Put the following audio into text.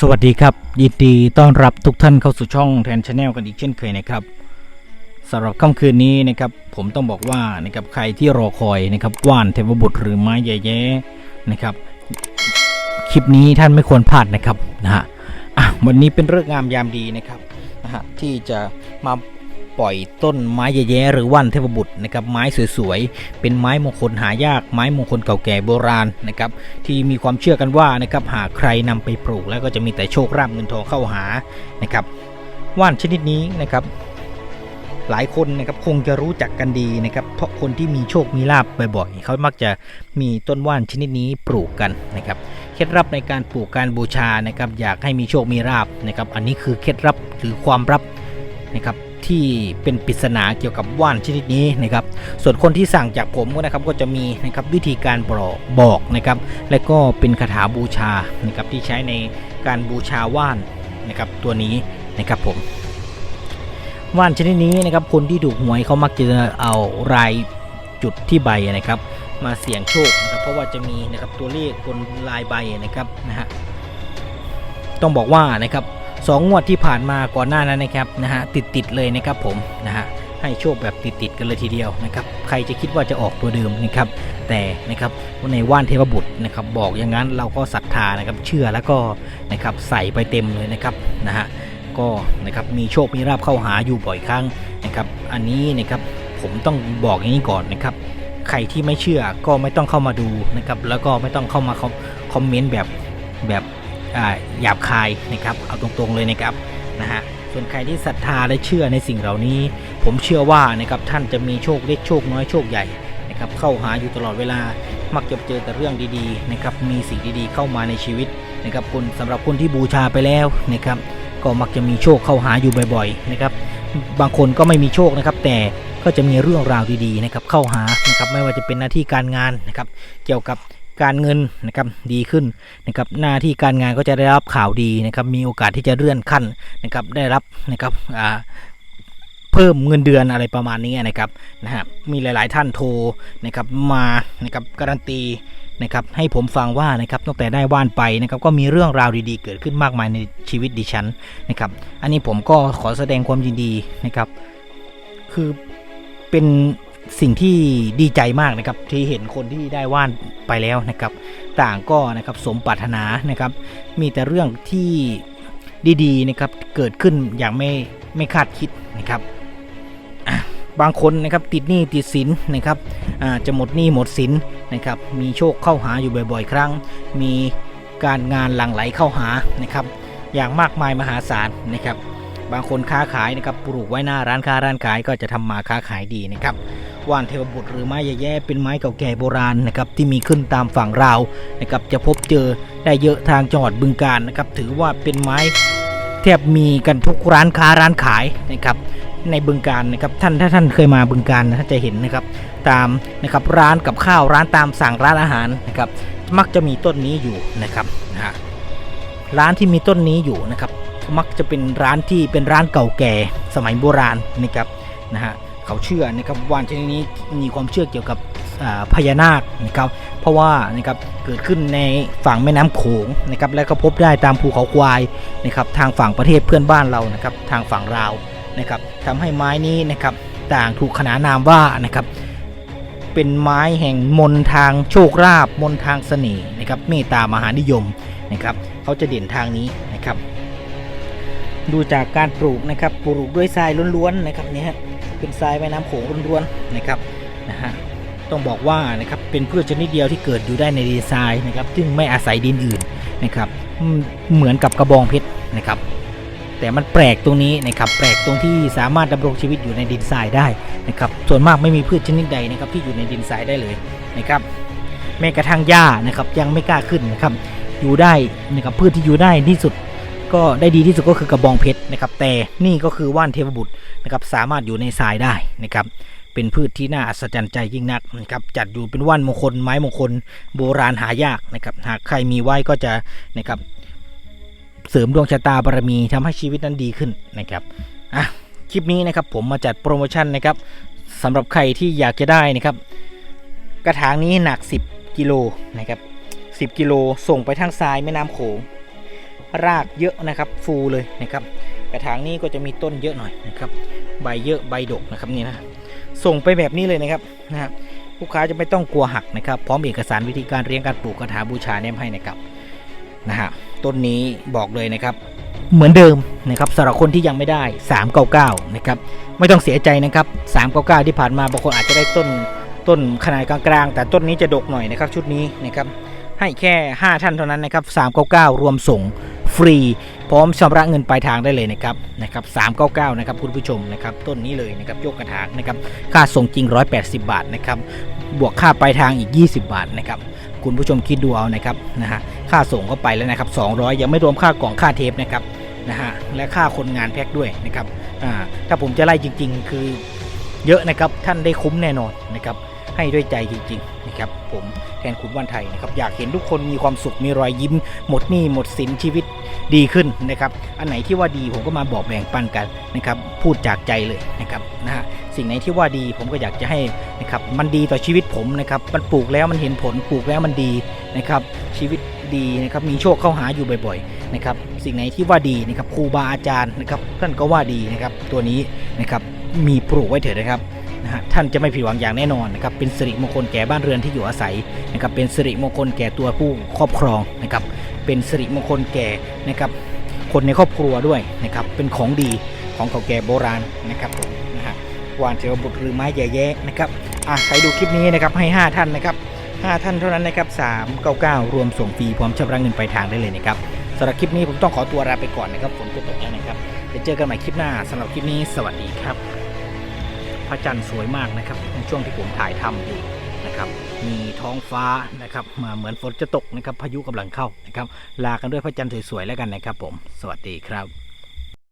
สวัสดีครับ ยินดีต้อนรับทุกท่านเข้าสู่ช่องแทนชาแนลกันอีกเช่นเคยนะครับสำหรับค่ำคืนนี้นะครับผมต้องบอกว่านะครับใครที่รอคอยนะครับว่านเทพบุตรหรือไม้แย่ๆนะครับคลิปนี้ท่านไม่ควรพลาดนะครับนะฮะอะวันนี้เป็นเรื่องงามยามดีนะครับนะฮะที่จะมา ปล่อยต้นไม้แย่ๆหรือว่านเทพบุตรนะครับไม้สวยๆเป็นไม้มงคลหายาก ไม้มงคลเก่าแก่โบราณนะครับที่มีความเชื่อกันว่านะครับหากใครนำไปปลูกแล้วก็จะมีแต่โชคราบเงินทองเข้าหานะครับว่านชนิดนี้นะครับหลายคนนะครับคงจะรู้จักกันดีนะครับเพราะคนที่มีโชคมีลาบบ่อยๆเขามักจะมีต้นว่านชนิดนี้ปลูกกันนะครับเคล็ดลับในการปลูกการบูชานะครับอยากให้มีโชคมีลาบนะครับอันนี้คือเคล็ดลับหรือความลับนะครับ ที่เป็นปริศนาเกี่ยวกับว่านชนิดนี้นะครับ ส่วนคนที่สั่งจากผมก็นะครับก็จะมีนะครับวิธีการบอกบอกนะครับ และก็เป็นคาถาบูชานะครับที่ใช้ในการบูชาว่านนะครับตัวนี้นะครับผมว่านชนิดนี้นะครับคนที่ถูกหวยเขามักจะเอารายจุดที่ใบนะครับ มาเสี่ยงโชคนะครับเพราะว่าจะมีนะครับตัวเลขบนลายใบนะครับนะฮะต้องบอกว่านะครับ สองงวดที่ผ่านมาก่อนหน้านั้นนะครับนะฮะติดติดๆเลยนะครับผมนะฮะให้โชคแบบติดๆกันเลยทีเดียวนะครับใครจะคิดว่าจะออกตัวเดิมนะครับแต่นะครับในว่านเทพบุตรนะครับบอกอย่างนั้นเราก็ศรัทธานะครับเชื่อแล้วก็นะครับใส่ไปเต็มเลยนะครับนะฮะก็นะครับมีโชคมีราบเข้าหาอยู่บ่อยครั้งนะครับอันนี้นะครับผมต้องบอกอย่างนี้ก่อนนะครับใครที่ไม่เชื่อก็ไม่ต้องเข้ามาดูนะครับแล้วก็ไม่ต้องเข้ามาคอมคอมเมนต์แบบแบบ หยาบคายนะครับเอาตรงๆเลยนะครับนะฮะส่วนใครที่ศรัทธาและเชื่อในสิ่งเหล่านี้ ผมเชื่อว่านะครับท่านจะมีโชคเล็กโชคน้อยโชคใหญ่นะครับเข้าหาอยู่ตลอดเวลามักจะเจอแต่เรื่องดีๆนะครับมีสิ่งดีๆเข้ามาในชีวิตนะครับคนสำหรับคนที่บูชาไปแล้วนะครับก็มักจะมีโชคเข้าหาอยู่บ่อยๆนะครับบางคนก็ไม่มีโชคนะครับ แต่ก็จะมีเรื่องราวดีๆนะครับเข้าหานะครับไม่ว่าจะเป็นหน้าที่การงานนะครับเกี่ยวกับ การเงินนะครับดีขึ้นนะครับหน้าที่การงานก็จะได้รับข่าวดีนะครับมีโอกาสที่จะเลื่อนขั้นนะครับได้รับนะครับอ่าเพิ่มเงินเดือนอะไรประมาณนี้นะครับนะฮะมีหลาย ๆ ท่านโทรนะครับมานะครับการันตีนะครับให้ผมฟังว่านะครับตั้งแต่ได้ว่านไปนะครับก็มีเรื่องราวดีๆ เกิดขึ้นมากมายในชีวิตดิฉันนะครับอันนี้ผมก็ขอแสดงความยินดีนะครับคือเป็น สิ่งที่ดีใจมากนะครับที่เห็นคนที่ได้ว่านไปแล้วนะครับ ต่างก็นะครับสมปรารถนานะครับ มีแต่เรื่องที่ดีๆนะครับเกิดขึ้นอย่างไม่ไม่คาดคิดนะครับบางคนนะครับติดหนี้ติดสินนะครับจะหมดหนี้หมดสินนะครับ มีโชคเข้าหาอยู่บ่อยๆ ครั้ง มีการงานหลั่งไหลเข้าหานะครับ อย่างมากมายมหาศาลนะครับ บางคนค้าขายนะครับปลูกไว้หน้าร้านค้าร้านขายก็จะทำมาค้าขายดีนะครับว่านเทวบุตรหรือไม้แย่ๆเป็นไม้เก่าแก่โบราณนะครับที่มีขึ้นตามฝั่งราวนะครับจะพบเจอได้เยอะทางจังหวัดบึงกาฬนะครับถือว่าเป็นไม้แทบมีกันทุกร้านค้าร้านขายนะครับในบึงการนะครับท่านถ้าท่านเคยมาบึงการนะท่านจะเห็นนะครับตามนะครับร้านกับข้าวร้านตามสั่งร้านอาหารนะครับมักจะมีต้นนี้อยู่นะครับนะร้านที่มีต้นนี้อยู่นะครับ มักจะเป็นร้านที่เป็นร้านเก่าแก่สมัยโบราณนะครับนะฮะเขาเชื่อนะครับว่านชนิดนี้มีความเชื่อเกี่ยวกับพญานาคนะครับเพราะว่านะครับเกิดขึ้นในฝั่งแม่น้ำโขงนะครับและก็พบได้ตามภูเขาควายนะครับทางฝั่งประเทศเพื่อนบ้านเรานะครับทางฝั่งลาวนะครับทำให้ไม้นี้นะครับต่างถูกขนานนามว่านะครับเป็นไม้แห่งมนต์ทางโชคลาภมนต์ทางเสน่ห์นะครับเมตตามหานิยมนะครับเขาจะเด่นทางนี้นะครับ ดูจากการปลูกนะครับปลูกด้วยทรายล้วนๆนะครับเนี่ยฮะเป็นทรายแม่น้ำโขงล้วนๆนะครับนะฮะต้องบอกว่านะครับเป็นพืชชนิดเดียวที่เกิดอยู่ได้ในดินทรายนะครับซึ่งไม่อาศัยดินอื่นนะครับเหมือนกับกระบองเพชรนะครับ แต่มันแปลกตรงนี้นะครับแปลกตรงที่สามารถดำรงชีวิตอยู่ในดินทรายได้นะครับส่วนมากไม่มีพืชชนิดใดนะครับที่อยู่ในดินทรายได้เลยนะครับแม้กระทั่งหญ้านะครับยังไม่กล้าขึ้นนะครับอยู่ได้นะครับพืชที่อยู่ได้ที่สุด ก็ได้ดีที่สุดก็คือกระบองเพชรนะครับ แต่นี่ก็คือว่านเทพบุตรนะครับสามารถอยู่ในทรายได้นะครับเป็นพืชที่น่าอัศจรรย์ใจยิ่งนักนะครับจัดอยู่เป็นว่านมงคลไม้มงคลโบราณหายากนะครับหากใครมีไว้ก็จะนะครับเสริมดวงชะตาบารมีทำให้ชีวิตนั้นดีขึ้นนะครับอะคลิปนี้นะครับผมมาจัดโปรโมชั่นนะครับสำหรับใครที่อยากจะได้นะครับกระถางนี้หนัก 10 กิโลนะครับ10 กิโลส่งไปทางซ้ายแม่น้ำโขง รากเยอะนะครับ ฟูเลยนะครับ กระถางนี้ก็จะมีต้นเยอะหน่อยนะครับ ใบเยอะใบดกนะครับนี่นะส่งไปแบบนี้เลยนะครับนะฮะลูกค้าจะไม่ต้องกลัวหักนะครับ พร้อมเอกสารวิธีการเรียงการปลูกกระถางบูชาแนมให้นะครับนะฮะต้นนี้บอกเลยนะครับเหมือนเดิมนะครับสำหรับคนที่ยังไม่ได้ 399 นะครับ ไม่ต้องเสียใจนะครับ 399 ที่ผ่านมาบางคนอาจจะได้ต้นต้นขนาดกลางๆ แต่ต้นนี้จะดกหน่อยนะครับ ชุดนี้นะครับให้แค่ 5 ท่านเท่านั้นนะครับ 399 รวมส่ง ฟรี พร้อมชำระเงินปลายทางได้เลยนะครับนะครับ399 นะครับคุณผู้ชมนะครับต้นนี้เลยนะครับยกกระถางนะครับค่าส่งจริง 180 บาทนะครับบวกค่าปลายทางอีก 20 บาทนะครับคุณผู้ชมคิดดูเอานะครับนะฮะค่าส่งก็ไปแล้วนะครับ200 ยังไม่รวมค่ากล่องค่าเทปนะครับนะฮะและค่าคนงานแพ็คด้วยนะครับอ่าถ้าผมจะไล่จริง ๆ คือเยอะนะครับท่านได้คุ้มแน่นอนนะครับ ให้ด้วยใจจริงๆนะครับผมแทนคุณวันไทยนะครับอยากเห็นทุกคนมีความสุขมีรอยยิ้ม หมดหนี้หมดสินชีวิตดีขึ้นนะครับ อันไหนที่ว่าดีผมก็มาบอกแบ่งปันกันนะครับพูดจากใจเลยนะครับนะฮะสิ่งไหนที่ว่าดีผมก็อยากจะให้นะครับมันดีต่อชีวิตผมนะครับมันปลูกแล้วมันเห็นผลปลูกแล้วมันดีนะครับชีวิตดีนะครับมีโชคเข้าหาอยู่บ่อยๆนะครับสิ่งไหนที่ว่าดีนะครับครูบาอาจารย์นะครับท่านก็ว่าดีนะครับตัวนี้นะครับมีปลูกไว้เถิดนะครับ นะฮะท่านจะไม่ผิดหวังอย่างแน่นอนนะครับเป็นสิริมงคลแก่บ้านเรือนที่อยู่อาศัยนะครับเป็นสิริมงคลแก่ตัวผู้ครอบครองนะครับเป็นสิริมงคลแก่นะครับคนในครอบครัวด้วยนะครับเป็นของดีของเก่าแก่โบราณนะครับผมนะฮะวานเทวบุตรหรือไม้แย่ๆนะครับอะใครดูคลิปนี้นะครับให้ 5 ท่านนะครับ5ท่านเท่านั้นนะครับ399 รวมส่งฟรีพร้อมชำระเงินปลายทางได้เลยนะครับสำหรับคลิปนี้ผมต้องขอตัวลาไปก่อนนะครับฝนจะตกแล้วนะครับเดี๋ยวเจอกันใหม่คลิปหน้าสำหรับคลิปนี้สวัสดีครับ พระจันทร์สวยมากนะครับในช่วงที่ผมถ่ายทำอยู่นะครับมีท้องฟ้านะครับมาเหมือนฝนจะตกนะครับพายุกำลังเข้านะครับลากันด้วยพระจันทร์สวยๆแล้วกันนะครับผม สวัสดีครับ